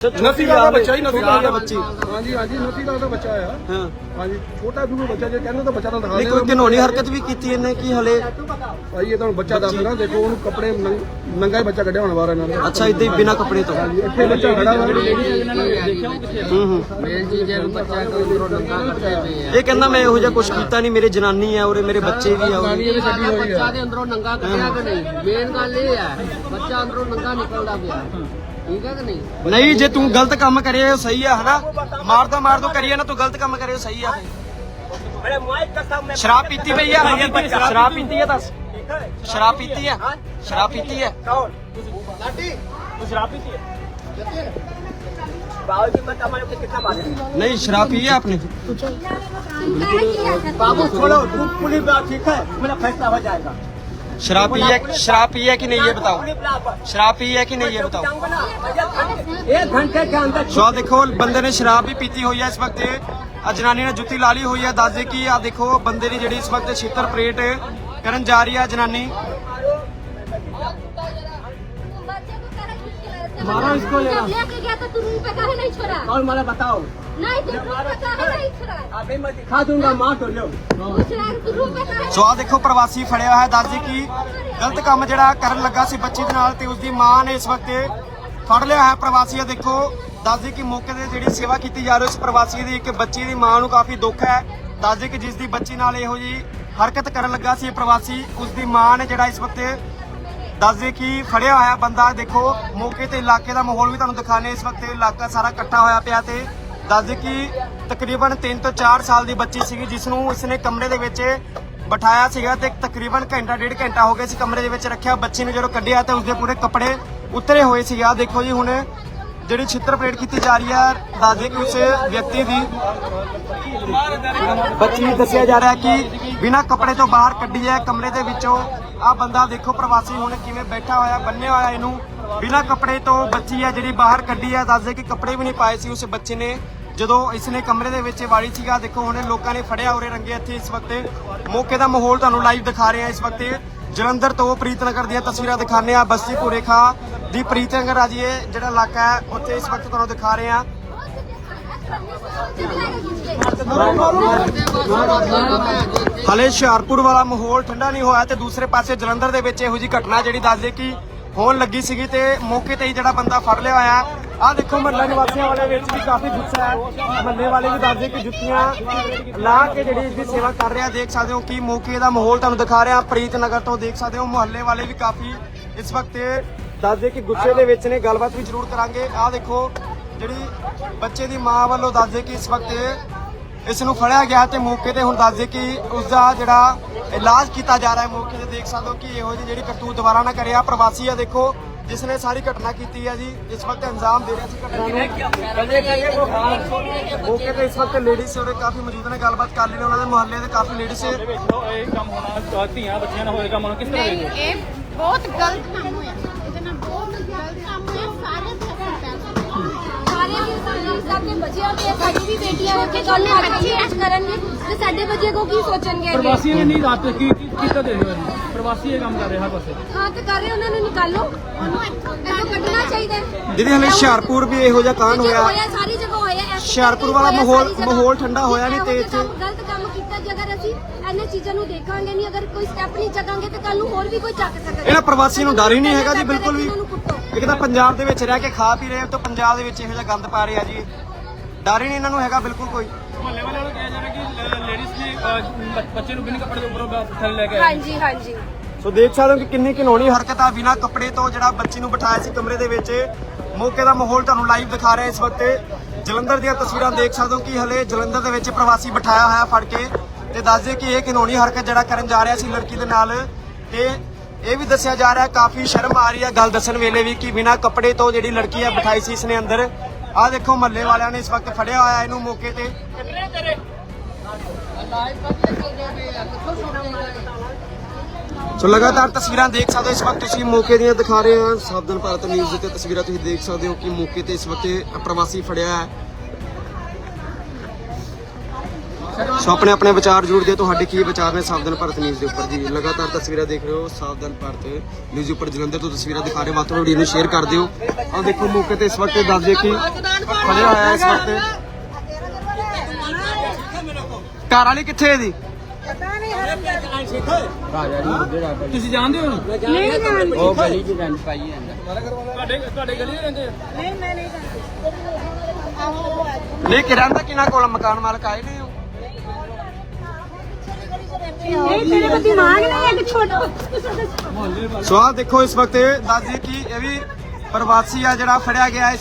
ਨਸੀ ਦਾ ਬੱਚਾ ਹੀ ਨਸੀ ਦਾ ਬੱਚੀ। ਹਾਂਜੀ ਹਾਂਜੀ ਨਸੀ ਦਾ ਬੱਚਾ ਆ। ਹਾਂ। ਹਾਂਜੀ ਛੋਟਾ ਦੂਰ ਬੱਚਾ ਜੇ ਕਹਿੰਦੇ ਤਾਂ ਬੱਚਾ ਤਾਂ ਦਿਖਾ ਨਹੀਂ ਕੋਈ ਕਾਨੂੰਨੀ ਹਰਕਤ ਵੀ ਕੀਤੀ ਇਹਨੇ ਕਿ ਹਲੇ? ਭਾਈ ਇਹ ਤੁਹਾਨੂੰ ਬੱਚਾ ਦੱਸ ਰਿਹਾ ਦੇਖੋ ਉਹਨੂੰ ਕੱਪੜੇ ਨੰਗ- ਨੰਗਾ ਹੀ ਬੱਚਾ ਕੱਢਿਆ ਹੋਣਾ ਬਾਹਰ ਇਹਨਾਂ ਨੇ। ਅੱਛਾ ਇਦਾਂ ਹੀ ਬਿਨਾਂ ਕੱਪੜੇ ਤੋਂ। ਹਾਂਜੀ ਇੱਥੇ ਬੱਚਾ ਖੜਾ ਵਾ। ਹੂੰ ਹੂੰ। ਮੇਨ ਚੀਜ਼ ਹੈ ਕਿ ਬੱਚਾ ਕੋਈ ਅੰਦਰੋਂ ਨੰਗਾ ਕੱਟੇ ਪਏ ਆ। ਇਹ ਕਹਿੰਦਾ ਮੈਂ ਇਹੋ ਜਿਹਾ ਕੁਝ ਕੀਤਾ ਨਹੀਂ ਮੇਰੇ ਜਨਾਨੀ ਆ ਔਰ ਮੇਰੇ ਬੱਚੇ ਵੀ ਆ ਉਰੇ। ਇਹਨੇ ਛੱਡੀ ਹੋਈ ਬੱਚਾ ਆ ਦੇ ਅੰਦਰੋਂ ਨੰਗਾ ਕੱਟਿਆ ਕਿ ਨਹੀਂ? ਮੇਨ ਗੱਲ ਇਹ ਹੈ ਬੱਚਾ ਅੰਦਰੋਂ ਨੰਗਾ ਨਿਕਲਦਾ ਪਿਆ। ਠੀਕ ਹੈ ਕਿ ਨਹੀਂ ਨਹੀਂ ਜੇ ਤੂੰ ਗਲਤ ਕੰਮ ਕਰਿਆ ਉਹ ਸਹੀ ਆ ਹਨਾ ਮਾਰਦਾ ਮਾਰ ਦੋ ਕਰੀਏ ਨਾ ਤੂੰ ਗਲਤ ਕੰਮ ਕਰਿਆ ਉਹ ਸਹੀ ਆ ਸ਼ਰਾਬ ਪੀਤੀ ਪਈ ਆ ਸ਼ਰਾਬ ਪੀਤੀ ਆ ਦੱਸ ਸ਼ਰਾਬ ਪੀਤੀ ਆ ਸ਼ਰਾਬ ਪੀਤੀ ਆ नहीं शराब पी है आपने बाबू छोड़ो तू पुलिस बात ठीक है मेरा फैसला हो जाएगा शराब पी है शराब पी है कि नहीं ये बताओ शराब पी है कि नहीं ये बताओ एक घंटे के अंदर ਸੋ ਦੇਖੋ ਬੰਦੇ ਨੇ ਸ਼ਰਾਬ ਵੀ ਪੀਤੀ ਹੋਈ ਹੈ ਇਸ ਵਕਤ ਆ ਜਨਾਨੀ ਨੇ ਜੁੱਤੀ ਲਾ ਲਈ ਹੋਈ ਹੈ ਦੱਸਦੇ ਕਿ ਆ ਦੇਖੋ ਬੰਦੇ ਦੀ ਜਿਹੜੀ ਇਸ ਵਕਤ ਛਿੱਤਰ ਪਰੇਡ ਕਰਨ ਜਾ ਰਹੀ ਹੈ ਜਨਾਨੀ मारो इसको ये ना। लेके गया तो तू रूम पे काहे नहीं छोड़ा और मला बताओ नहीं तू रूम पे काहे नहीं छोड़ा अभी मैं दिखा दूंगा मार तो लो पूछ रहा है तू रूम पे काहे ਸੋ ਆ ਦੇਖੋ ਪ੍ਰਵਾਸੀ ਫੜਿਆ ਹੋਇਆ ਦੱਸਦੇ ਕਿ ਗਲਤ ਕੰਮ ਜਿਹੜਾ ਕਰਨ ਲੱਗਾ ਸੀ ਬੱਚੀ ਦੇ ਨਾਲ ਤੇ ਉਸਦੀ ਮਾਂ ਨੇ ਇਸ ਵਕਤ ਫੜ ਲਿਆ ਹੈ ਪ੍ਰਵਾਸੀ ਆ ਦੇਖੋ ਦੱਸਦੇ ਕਿ ਮੌਕੇ ਤੇ ਜਿਹੜੀ ਸੇਵਾ ਕੀਤੀ ਜਾ ਰਹੀ ਉਸ ਪ੍ਰਵਾਸੀ ਦੀ ਇੱਕ ਬੱਚੀ ਦੀ ਮਾਂ ਨੂੰ ਕਾਫੀ ਦੁੱਖ ਹੈ ਦੱਸਦੇ ਕਿ ਜਿਸ ਦੀ ਬੱਚੀ ਨਾਲ ਇਹੋ ਜੀ ਹਰਕਤ ਕਰਨ ਲੱਗਾ ਸੀ ਇਹ ਪ੍ਰਵਾਸੀ ਉਸਦੀ ਮਾਂ ਨੇ ਜਿਹੜਾ ਇਸ ਵਕਤ ਦੱਸਦੇ ਕਿ ਫੜਿਆ ਹੋਇਆ ਬੰਦਾ, ਦੇਖੋ, ਮੌਕੇ ਤੇ ਇਲਾਕੇ ਦਾ ਮਾਹੌਲ ਵੀ ਤੁਹਾਨੂੰ ਦਿਖਾਣੇ ਇਸ ਵਕਤ ਇਲਾਕਾ ਸਾਰਾ ਇਕੱਠਾ ਹੋਇਆ ਪਿਆ ਤੇ ਦੱਸਦੇ ਕਿ ਤਕਰੀਬਨ 3 ਤੋਂ 4 ਸਾਲ ਦੀ ਬੱਚੀ ਸੀਗੀ, ਜਿਸ ਨੂੰ ਇਸਨੇ ਕਮਰੇ ਦੇ ਵਿੱਚ ਬਿਠਾਇਆ ਸੀਗਾ ਤੇ ਤਕਰੀਬਨ ਘੰਟਾ, ਡੇਢ ਘੰਟਾ ਹੋ ਗਿਆ ਸੀ ਕਮਰੇ ਦੇ ਵਿੱਚ ਰੱਖਿਆ। ਬੱਚੀ ਨੂੰ ਜਦੋਂ ਕੱਢਿਆ ਤੇ ਉਸਦੇ ਪੂਰੇ ਕੱਪੜੇ ਉਤਰੇ ਹੋਏ ਸੀ ਆ ਦੇਖੋ ਜੀ, ਹੁਣ ਜਿਹੜੀ ਛਿੱਤਰ ਪਰੇਡ ਕੀਤੀ ਜਾ ਰਹੀ ਹੈ ਦੱਸਦੇ ਕਿ ਉਸ ਵਿਅਕਤੀ ਦੀ ਬੱਚੀ ਨੂੰ ਦੱਸਿਆ ਜਾ ਰਿਹਾ ਕਿ ਬਿਨਾਂ ਕੱਪੜੇ ਤੋਂ ਬਾਹਰ ਕੱਢੀ ਹੈ, ਕਮਰੇ ਦੇ ਵਿੱਚੋਂ ਆ ਬੰਦਾ ਦੇਖੋ ਪ੍ਰਵਾਸੀ ਹੁਣ ਕਿਵੇਂ ਬੈਠਾ ਹੋਇਆ, ਬੰਨਿਆ ਹੋਇਆ ਇਹਨੂੰ। ਬਿਨਾਂ ਕੱਪੜੇ ਤੋਂ ਬੱਚੀ ਹੈ ਜਿਹੜੀ ਬਾਹਰ ਕੱਢੀ ਹੈ। ਦੱਸਦੇ ਕਿ ਕੱਪੜੇ ਵੀ ਨਹੀਂ ਪਾਏ ਸੀ ਉਸ ਬੱਚੇ ਨੇ। ਜਦੋਂ ਇਸਨੇ ਕਮਰੇ ਦੇ ਵਿੱਚ ਵਾੜੀ ਸੀਗਾ, ਦੇਖੋ ਹੁਣੇ ਲੋਕਾਂ ਨੇ ਫੜਿਆ ਉਰੇ ਰੰਗੇ ਇੱਥੇ ਇਸ ਵਕਤ। ਮੌਕੇ ਦਾ ਮਾਹੌਲ ਤੁਹਾਨੂੰ ਲਾਈਵ ਦਿਖਾ ਰਹੇ ਹਾਂ ਇਸ ਵਕਤ। ਜਲੰਧਰ ਤੋਂ ਪ੍ਰੀਤਨਗਰ ਦੀਆਂ ਤਸਵੀਰਾਂ ਦਿਖਾਉਂਦੇ ਆ ਬਸਤੀ ਪੁਰੇਖਾ ਦੀ ਪ੍ਰੀਤਨਗਰ ਆ ਜੀ ਇਹ ਜਿਹੜਾ ਇਲਾਕਾ ਹੈ, ਉੱਥੇ ਇਸ ਵਕਤ ਤੁਹਾਨੂੰ ਦਿਖਾ ਰਹੇ ਹਾਂ। ਹਲੇ ਹੁਸ਼ਿਆਰਪੁਰ ਵਾਲਾ ਮਾਹੌਲ ਠੰਡਾ ਨਹੀਂ ਹੋਇਆ ਤੇ ਦੂਸਰੇ ਪਾਸੇ ਜਲੰਧਰ ਦੇ ਵਿੱਚ ਇਹੋ ਜੀ ਘਟਨਾ ਜਿਹੜੀ ਦੱਸਦੇ ਕਿ ਹੋਣ ਲੱਗੀ ਸੀਗੀ ਤੇ ਮੌਕੇ ਤੇ ਹੀ ਜਿਹੜਾ ਬੰਦਾ ਫੜ ਲਿਆ ਹੋਇਆ। ਆ ਦੇਖੋ ਮਹੱਲਾ ਨਿਵਾਸੀਆਂ ਵਾਲੇ ਵਿੱਚ ਵੀ ਕਾਫੀ ਗੁੱਸਾ ਹੈ। ਮਹੱਲੇ ਵਾਲੇ ਵੀ ਦੱਸਦੇ ਕਿ ਜੁੱਤੀਆਂ ਲਾ ਕੇ ਜਿਹੜੀ ਇਸ ਦੀ ਸੇਵਾ ਕਰ ਰਿਹਾ, ਦੇਖ ਸਕਦੇ ਹੋ ਕਿ ਮੌਕੇ ਦਾ ਮਾਹੌਲ ਤੁਹਾਨੂੰ ਦਿਖਾ ਰਿਹਾ। ਪ੍ਰੀਤ ਨਗਰ ਤੋਂ ਦੇਖ ਸਕਦੇ ਹੋ, ਮੁਹੱਲੇ ਵਾਲੇ ਵੀ ਕਾਫੀ ਇਸ ਵਕਤ ਦੱਸਦੇ ਕਿ ਗੁੱਸੇ ਦੇ ਵਿੱਚ ਨੇ। ਗੱਲਬਾਤ ਵੀ ਜ਼ਰੂਰ ਕਰਾਂਗੇ। ਆ ਦੇਖੋ ਜਿਹੜੀ ਬੱਚੇ ਦੀ ਮਾਂ ਵੱਲੋਂ ਦੱਸਦੇ ਕਿ ਇਸ ਵਕਤ ਇਸ ਨੂੰ ਫੜਿਆ ਗਿਆ ਤੇ ਮੌਕੇ ਤੇ ਹੁਣ ਦੱਸਦੇ ਕਿ ਉਸ ਦਾ ਜਿਹੜਾ ਇਲਾਜ ਕੀਤਾ ਜਾ ਰਿਹਾ ਹੈ ਮੌਕੇ ਤੇ ਦੇਖ ਸਕਦੇ ਹੋ ਕਿ ਇਹੋ ਜਿਹੀ ਜਿਹੜੀ ਕਰਤੂਤ ਦੁਬਾਰਾ ਨਾ ਕਰਿਆ ਪ੍ਰਵਾਸੀ ਆ ਦੇਖੋ ਜਿਸ ਨੇ ਸਾਰੀ ਘਟਨਾ ਕੀਤੀ ਹੈ ਜੀ ਇਸ ਵਕਤ ਇੰਜ਼ਾਮ ਦੇ ਰਿਹਾ ਸੀ ਮੌਕੇ ਤੇ ਇਸ ਵਕਤ ਲੇਡੀਜ਼ ਉਹਦੇ ਕਾਫੀ ਮੌਜੂਦ ਨੇ ਗੱਲਬਾਤ ਕਰ ਲਈ ਉਹਨਾਂ ਦੇ ਮੁਹੱਲੇ ਦੇ ਕਾਫੀ ਲੇਡੀਜ਼ ਇਹ ਕੰਮ ਹੋਣਾ ਧੀਆਂ ਬੱਚਿਆਂ ਨਾਲ ਹੋਏਗਾ ਮਨ ਕਿਸ ਤਰ੍ਹਾਂ ਇਹ ਬਹੁਤ ਗਲਤ ਕੰਮ ਸਾਡੇ ਬੱਚਿਆਂ ਦੇ ਸਾਡੀ ਵੀ ਬੇਟੀਆਂ ਉੱਥੇ ਕੱਲ ਨੂੰ ਅੱਛੀ ਐਸ਼ ਕਰਨਗੇ ਤੇ ਸਾਡੇ ਬੱਚੇ ਕੋ ਕੀ ਸੋਚਣਗੇ ਅੱਗੇ? ਪ੍ਰਵਾਸੀ ਨੇ ਨਹੀਂ ਰਾਤ ਕੀ ਕੀ- ਕੀਤਾ ਦੇ ਰਹੇ ਪ੍ਰਵਾਸੀ ਇਹ ਕੰਮ ਕਰ ਰਿਹਾ ਹਰ ਪਾਸੇ। ਹਾਂ ਤੇ ਕਰ ਰਹੇ ਉਹਨਾਂ ਨੂੰ ਨਿਕਾਲੋ। ਉਹਨੂੰ ਇੱਥੋਂ ਕੱਢਣਾ ਚਾਹੀਦਾ ਹੈ। ਦੀਦੀ ਹਲੇ ਹੁਸ਼ਿਆਰਪੁਰ ਵੀ ਇਹੋ ਜਿਹਾ ਕਾਂਡ ਹੋਇਆ। ਸਾਰੀ ਜਗ੍ਹਾ ਹੋਇਆ ਐਸੇ ਹੁਸ਼ਿਆਰਪੁਰ ਵਾਲਾ ਹੋਇਆ ਮਾਹੌਲ- ਸਾਰੀ ਜਗ੍ਹਾ। ਮਾਹੌਲ ਠੰਡਾ ਹੋਇਆ ਨਹੀਂ ਤੇ ਇਹੋ ਇੱਥੇ- ਜਿਹੇ ਕੰਮ- ਗਲਤ ਕੰਮ ਕੀਤਾ ਜੇ ਅਗਰ ਅਸੀਂ ਇਹਨਾਂ ਚੀਜ਼ਾਂ ਨੂੰ ਦੇਖਾਂਗੇ ਨਹੀਂ ਅਗਰ ਕੋਈ ਸਟੈਪ ਨਹੀਂ ਚੱਕਾਂਗੇ ਤੇ ਕੱਲ ਨੂੰ ਹੋਰ ਵੀ ਕੋਈ ਚੱਕ ਸਕਦਾ ਇਹਨਾਂ ਪ੍ਰਵਾਸੀ ਨੂੰ ਡਰ ਹੀ ਨਹੀਂ ਹੈਗਾ ਜੀ ਬਿਲਕੁਲ ਵੀ। ਇਹਨਾਂ ਨੂੰ ਕੁੱਟੋ। ਇੱਕ ਤਾਂ ਪੰਜਾਬ ਦੇ ਵਿੱਚ ਰਹਿ ਕੇ ਖਾ ਪੀ ਰਹੇ ਹੋ ਤਾਂ ਪੰਜਾਬ ਦੇ ਵਿੱਚ ਇਹੋ ਜਿਹਾ ਗੰਦ ਪਾ ਰਹੇ ਆ ਜੀ। ਡਰ ਹੀ ਨਹੀਂ ਇਹਨਾਂ ਨੂੰ ਹੈਗਾ ਬਿਲਕੁਲ ਕੋਈ। ਮਹੱਲੇ ਵਾਲਿਆਂ ਨੂੰ ਕਿਹਾ ਜਾ ਰਿਹਾ ਕਿ ਲੇਡੀਜ਼ ਨੇ ਬੱਚੇ ਨੂੰ ਬਿਨਾਂ ਕੱਪੜੇ ਦੇ ਉੱਪਰੋਂ ਥੱਲੇ ਲੈ ਕੇ ਆਏ। ਹਾਂਜੀ ਹਾਂਜੀ। ਸੋ ਦੇਖ ਸਕਦੇ ਹੋ ਕਿ ਕਿੰਨੀ ਘਿਨੌਣੀ ਹਰਕਤ ਆ। ਬਿਨਾਂ ਕੱਪੜੇ ਤੋਂ ਜਿਹੜਾ ਬੱਚੀ ਨੂੰ ਬਿਠਾਇਆ ਸੀ ਕਮਰੇ ਦੇ ਵਿੱਚ ਮੌਕੇ ਦਾ ਮਾਹੌਲ ਤੁਹਾਨੂੰ ਲਾਈਵ ਦਿਖਾ ਰਿਹਾ ਇਸ ਵਕਤ। ਜਲੰਧਰ ਦੀਆਂ ਤਸਵੀਰਾਂ ਦੇਖ ਸਕਦੇ ਹੋ ਕਿ ਹਲੇ ਜਲੰਧਰ ਦੇ ਵਿੱਚ ਪ੍ਰਵਾਸੀ ਬਿਠਾਇਆ ਹੋਇਆ ਫੜ ਕੇ ਤੇ ਦੱਸਦੇ ਕਿ ਇਹ ਘਿਨੌਣੀ ਹਰਕਤ ਜਿਹੜਾ ਕਰਨ ਜਾ ਰਿਹਾ ਸੀ ਲੜਕੀ ਦੇ ਨਾਲ। ਤੇ ਇਹ ਵੀ ਦੱਸਿਆ ਜਾ ਰਿਹਾ ਕਾਫੀ ਸ਼ਰਮ ਆ ਰਹੀ ਹੈ। ਗੱਲ ਦੱਸਣ ਵੇਲੇ ਵੀ ਕਿ ਬਿਨਾਂ ਕੱਪੜੇ ਤੋਂ ਜਿਹੜੀ ਲੜਕੀ ਹੈ ਬਿਠਾਈ ਸੀ ਇਸਨੇ ਅੰਦਰ। ਆਹ ਦੇਖੋ ਮਹੱਲੇ ਵਾਲਿਆਂ ਨੇ ਇਸ ਵਕਤ ਫੜਿਆ ਹੋਇਆ ਇਹਨੂੰ ਮੌਕੇ ਤੇ। ਸੋ ਲਗਾਤਾਰ ਤਸਵੀਰਾਂ ਦੇਖ ਸਕਦੇ ਹੋ, ਇਸ ਵਕਤ ਤੁਸੀਂ ਮੌਕੇ ਦੀਆਂ ਦਿਖਾ ਰਹੇ ਹਾਂ। ਸਾਵਧਾਨ ਭਾਰਤ ਨਿਊਜ਼ ਤੇ ਤਸਵੀਰਾਂ ਤੁਸੀਂ ਦੇਖ ਸਕਦੇ ਹੋ ਕਿ ਮੌਕੇ ਤੇ ਇਸ ਵਕਤ ਪ੍ਰਵਾਸੀ ਫੜਿਆ ਹੈ। ਸੋ ਆਪਣੇ ਆਪਣੇ ਵਿਚਾਰ ਜ਼ਰੂਰ ਦਿਓ ਤੁਹਾਡੇ ਕੀ ਵਿਚਾਰ ਨੇ ਸਾਵਧਾਨ ਭਾਰਤ ਨਿਊਜ਼ ਦੇ ਉੱਪਰ? ਜੀ ਲਗਾਤਾਰ ਤਸਵੀਰਾਂ ਦੇਖ ਰਹੇ ਹੋ ਸਾਵਧਾਨ ਭਾਰਤ ਨਿਊਜ਼ ਉੱਪਰ। ਜਲੰਧਰ ਤੋਂ ਤਸਵੀਰਾਂ ਦਿਖਾ ਰਹੇ ਵੱਧ ਤੋਂ ਵੱਧ ਵੀਡੀਓ ਨੂੰ ਸ਼ੇਅਰ ਕਰ ਦਿਓ। ਆਹ ਦੇਖੋ ਮੌਕੇ ਤੇ ਇਸ ਵਕਤ ਦੱਸ ਦਈਏ ਕਿ ਫੜਿਆ ਹੋਇਆ ਇਸ ਵਕਤ। ਘਰ ਵਾਲੀ ਕਿੱਥੇ ਹੈ ਦੀ ਤੁਸੀਂ ਜਾਣਦੇ ਹੋ? ਉਹ ਗਲੀ ਚ ਰੰਜ ਪਾਈ ਜਾਂਦਾ। ਤੁਹਾਡੇ ਤੁਹਾਡੇ ਗਲੀ ਦੇ ਰਹਿੰਦੇ ਆ? ਨਹੀਂ ਕਿਰਨ ਦਾ ਕਿਹਨਾਂ ਕੋਲ ਮਕਾਨ ਮਾਲਕ ਆਏ ਨੇ ਉਹ? ਨਹੀਂ ਤੇਰੇ ਕੋਲ ਦਿਮਾਗ ਨਹੀਂ ਹੈ ਕਿ ਛੋਟਾ ਸੋ ਆਹ ਦੇਖੋ ਇਸ ਵਕਤ ਦੱਸ ਦਈਏ ਕਿ ਇਹ ਵੀ ਪ੍ਰਵਾਸੀ ਆ ਜਿਹੜਾ ਫੜਿਆ ਗਿਆ ਇਸ